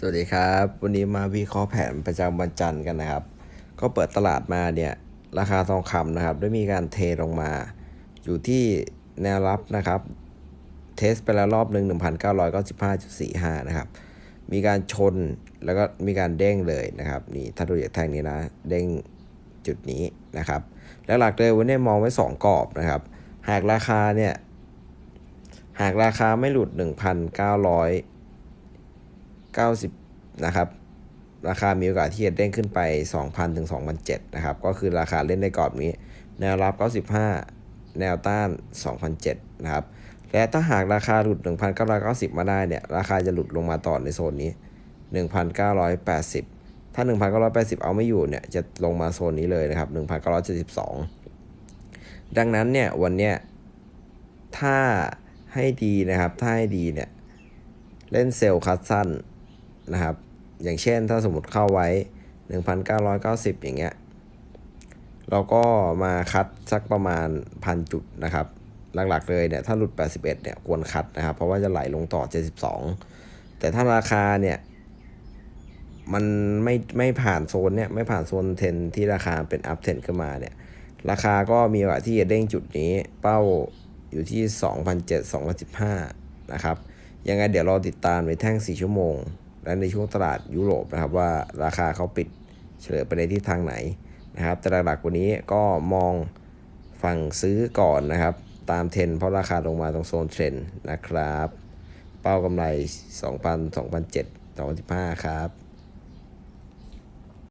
สวัสดีครับ วันนี้มาวิเคราะห์แผนประจำวันจันทร์กันนะครับ ก็เปิดตลาดมาเนี่ยราคาทองคำนะครับ ได้มีการเทลงมา อยู่ที่แนวรับนะครับ เทสไปแล้วรอบหนึ่ง1,995.45 นะครับ มีการชนแล้วก็มีการเด้งเลยนะครับ นี่ถ้าดูจากแท่งนี้นะ เด้งจุดนี้นะครับ แล้วหลักเลยวันนี้มองไว้ 2 กรอบนะครับ หากราคาเนี่ย หากราคาไม่หลุด 1,900 90 นะครับ ราคามีโอกาสที่จะเด้งขึ้นไป 2,000 ถึง 2,007นะครับ ก็คือราคาเล่นในกรอบนี้ แนวรับ 95 แนวต้าน 2,007นะครับ และถ้าหากราคาหลุด 1,990 มาได้เนี่ย ราคาจะหลุดลงมาต่อในโซนนี้ 1,980 ถ้า 1,980 เอาไม่อยู่เนี่ย จะลงมาโซนนี้เลยนะครับ 1,972 ดังนั้นเนี่ย วันเนี้ย ถ้าให้ดีนะครับ ถ้าให้ดีเนี่ยเล่นเซลล์คัดสั้น นะครับ อย่างเช่นถ้าสมมติเข้าไว้ 1,990 อย่างเงี้ย เราก็มาคัดสักประมาณพันจุดนะครับ หลักๆเลยเนี่ยถ้าหลุด 81 เนี่ยควรคัดนะครับ เพราะว่าจะไหลลงต่อ 72 แต่ถ้าราคาเนี่ยมันไม่ไม่ผ่านโซนเนี่ยไม่ผ่านโซนเทนที่ราคาเป็นอัพเทนขึ้นมาเนี่ยราคาก็มีโอกาสที่จะเด้งจุดนี้เป้าอยู่ที่ 2,007 2,015 นะครับ ยังไงเดี๋ยวรอติดตามในแท่ง 4 ชั่วโมง และในช่วงตลาดยุโรปนะครับว่าราคาเขาปิดเฉลยไปในทิศทางไหนนะครับ แต่หลักๆวันนี้ก็มองฝั่งซื้อก่อนนะครับ ตามเทรนเพราะราคาลงมาตรงโซนเทรนนะครับ เป้ากำไร 2,000 2,007 2,015 ครับ